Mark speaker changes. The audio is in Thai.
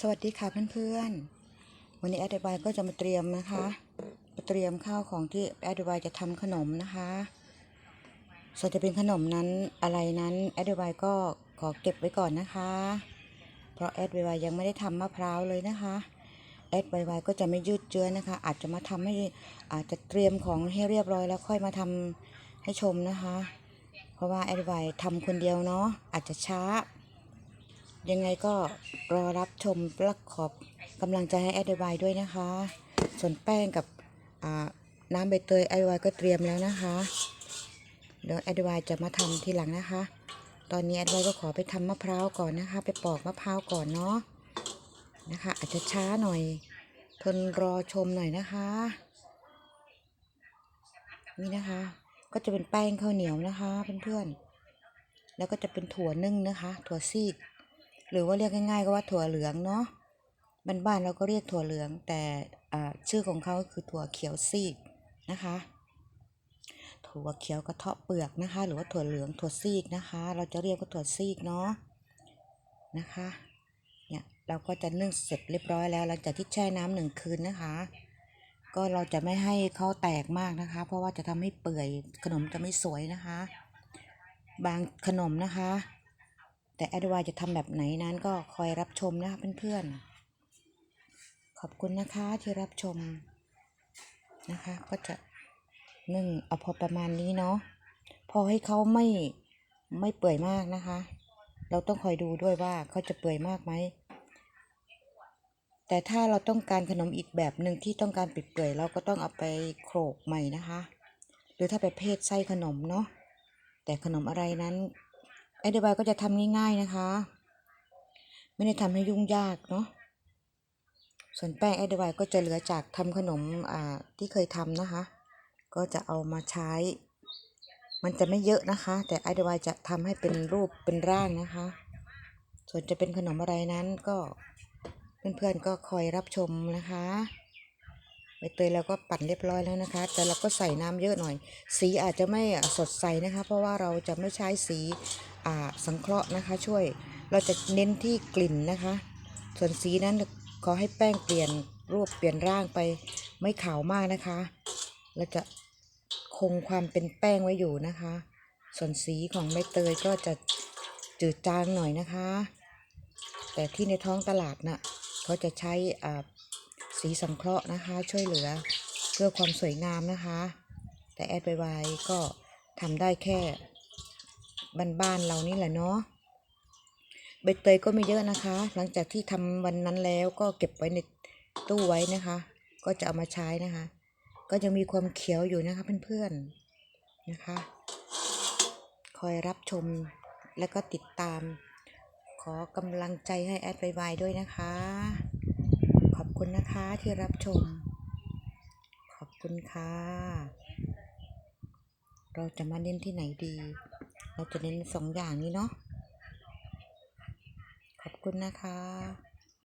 Speaker 1: สวัสดีค่ะเพื่อนๆ วันนี้แอดบายก็จะมาเตรียมนะคะมาเตรียมข้าวของที่แอดบายจะทำขนมนะคะส่วนจะเป็นขนมนั้นอะไรนั้นแอดบายก็ขอเก็บไว้ก่อนนะคะ เพราะแอดบายยังไม่ได้ทำมะพร้าวเลยนะคะแอดบายก็จะไม่ยืดเจื้อนะคะ อาจจะมาทำให้อาจจะเตรียมของให้เรียบร้อยแล้วค่อยมาทำให้ชมนะคะ เพราะว่าแอดบายทำคนเดียวเนาะอาจจะช้า ยังไงก็รอรับชมและขอบกำลังใจให้แอดไวด้วยนะคะ ส่วนแป้งกับน้ำใบเตยแอไวก็เตรียมแล้วนะคะ เดี๋ยวแอดไวจะมาทำทีหลังนะคะ ตอนนี้แอดไวก็ขอไปทำมะพร้าวก่อนนะคะ ไปปอกมะพร้าวก่อนเนาะนะคะ อาจจะช้าหน่อย ทนรอชมหน่อยนะคะ นี่นะคะ ก็จะเป็นแป้งข้าวเหนียวนะคะเพื่อนๆแล้วก็จะเป็นถั่วนึ่งนะคะ ถั่วซีก หรือว่าเรียกง่ายๆก็ว่าถั่วเหลืองเนาะบ้านๆเราก็เรียกถั่วเหลือง แต่อ่าชื่อของเขาคือถั่วเขียวซีกนะคะ ถั่วเขียวกระเทาะเปลือกนะคะ หรือว่าถั่วเหลืองถั่วซีกนะคะ เราจะเรียกว่าถั่วซีกเนาะนะคะเนี่ยเราก็จะนึ่งเสร็จเรียบร้อยแล้วหลังจากที่แช่น้ำหนึ่งคืนนะคะ ก็เราจะไม่ให้เขาแตกมากนะคะ เพราะว่าจะทำให้เปื่อยขนมจะไม่สวยนะคะ บางขนมนะคะ แต่แอดวายจะทำแบบไหนนั้นก็คอยรับชมนะคะเพื่อนๆ ขอบคุณนะคะที่รับชมนะคะ ก็จะนึ่งเอาพอประมาณนี้เนาะพอให้เขาไม่ไม่เปื่อยมากนะคะ เราต้องคอยดูด้วยว่าเขาจะเปื่อยมากไหมแต่ถ้าเราต้องการขนมอีกแบบหนึ่งที่ต้องการปิดเปื่อยเราก็ต้องเอาไปโขลกใหม่นะคะ หรือถ้าไปเพศไส้ขนมเนาะแต่ขนมอะไรนั้น แอเดบายก็จะทำง่ายๆนะคะ ไม่ได้ทำให้ยุ่งยากเนาะส่วนแป้งแอเดบายก็จะเหลือจากทำขนมอ่าที่เคยทำนะคะ ก็จะเอามาใช้ มันจะไม่เยอะนะคะ แต่แอเดบายจะทำให้เป็นรูปเป็นร่างนะคะ ส่วนจะเป็นขนมอะไรนั้นก็เพื่อนๆก็คอยรับชมนะคะ ใบเตยเราก็ปั่นเรียบร้อยแล้วนะคะ แต่เราก็ใส่น้ำเยอะหน่อย สีอาจจะไม่สดใสนะคะ เพราะว่าเราจะไม่ใช้สีอ่าสังเคราะห์นะคะ ช่วยเราจะเน้นที่กลิ่นนะคะ ส่วนสีนั้นขอให้แป้งเปลี่ยนรูปเปลี่ยนร่างไปไม่ขาวมากนะคะเราจะคงความเป็นแป้งไว้อยู่นะคะ ส่วนสีของใบเตยก็จะจืดจางหน่อยนะคะ แต่ที่ในท้องตลาดน่ะเขาจะใช้อ่า สีสังเคราะห์นะคะ ช่วยเหลือเพื่อความสวยงามนะคะ แต่แอดไวก็ทำได้แค่บ้านๆเรานี่แหละเนาะใบเตยก็ไม่เยอะนะคะ หลังจากที่ทำวันนั้นแล้วก็เก็บไว้ในตู้ไว้นะคะ ก็จะเอามาใช้นะคะ ก็ยังมีความเขียวอยู่นะคะเพื่อนๆนะคะ คอยรับชมและก็ติดตาม ขอกำลังใจให้แอดไวๆด้วยนะคะ คุณนะคะที่รับชม ขอบคุณค่ะ เราจะมาเน้นที่ไหนดี เราจะเน้นสองอย่างนี้เนาะ ขอบคุณนะคะ